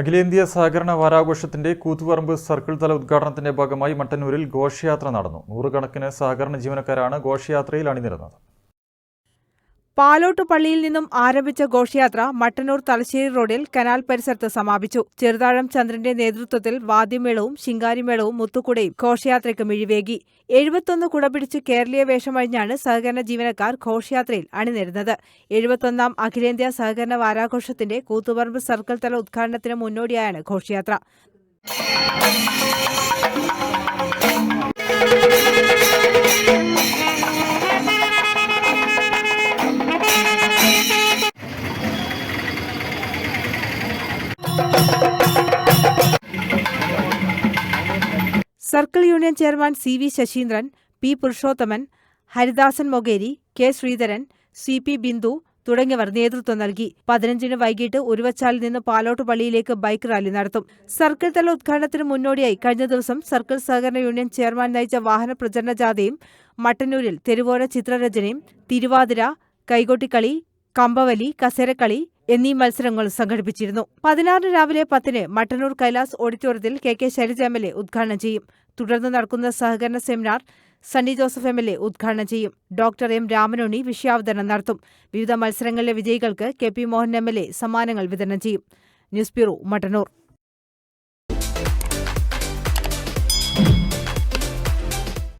അഖിലേന്ത്യാ സഹകരണ വാരാഘോഷത്തിന്റെ കൂത്തുപറമ്പ് സർക്കിൾ തല ഉദ്ഘാടനത്തിന്റെ ഭാഗമായി മട്ടന്നൂരിൽ ഘോഷയാത്ര നടന്നു. നൂറുകണക്കിന് സഹകരണ ജീവനക്കാരാണ് ഘോഷയാത്രയിൽ അണിനിരുന്നത്. പാലോട്ട് പള്ളിയിൽ നിന്നും ആരംഭിച്ച ഘോഷയാത്ര മട്ടന്നൂർ തലശ്ശേരി റോഡിൽ കനാൽ പരിസരത്ത് സമാപിച്ചു. ചെറുതാഴം ചന്ദ്രന്റെ നേതൃത്വത്തിൽ വാദ്യമേളവും ശിങ്കാരിമേളവും മുത്തുകുടയും ഘോഷയാത്രയ്ക്ക് മിഴിവേകി എഴുപത്തൊന്ന് കുടപിടിച്ച് കേരളീയ വേഷമഴിഞ്ഞാണ് സഹകരണ ജീവനക്കാർ ഘോഷയാത്രയിൽ അണിനിരുന്നത്. എഴുപത്തൊന്നാം അഖിലേന്ത്യാ സഹകരണ വാരാഘോഷത്തിന്റെ കൂത്തുപറമ്പ് സർക്കിൾ തല ഉദ്ഘാടനത്തിന് മുന്നോടിയായാണ് ഘോഷയാത്ര. Circle union chairman C V Sasheendran P Purushothaman Haridasan Mokeri K Sreedharan C P Bindu തുടങ്ങിയവർ നേതൃത്വം നൽകി. പതിനഞ്ചിന് വൈകിട്ട് ഉരുവച്ചാലിൽ നിന്ന് പാലോട്ട് പള്ളിയിലേക്ക് ബൈക്ക് റാലി നടത്തും. സർക്കിൾ തല ഉദ്ഘാടനത്തിന് മുന്നോടിയായി കഴിഞ്ഞ ദിവസം സർക്കിൾ സഹകരണ യൂണിയൻ ചെയർമാൻ നയിച്ച വാഹന പ്രചരണ ജാഥയും മട്ടന്നൂരിൽ തെരുവോര ചിത്രരചനയും തിരുവാതിര കൈകൊട്ടിക്കളി കമ്പവലി കസേരക്കളി എന്നീ മത്സരങ്ങൾ സംഘടിപ്പിച്ചിരുന്നു. പതിനാറിന് രാവിലെ പത്തിന് മട്ടന്നൂർ കൈലാസ് ഓഡിറ്റോറിയത്തിൽ K K Shailaja M L A ഉദ്ഘാടനം ചെയ്യും. തുടർന്ന് നടക്കുന്ന സഹകരണ seminar Sunny Joseph M L A ഉദ്ഘാടനം ചെയ്യും. ഡോക്ടർ എം രാമനോണി വിഷയാവതരണം നടത്തും. വിവിധ മത്സരങ്ങളിലെ വിജയികൾക്ക് K P Mohan M L A സമ്മാനങ്ങൾ വിതരണം ചെയ്യും. News bureau Mattannur.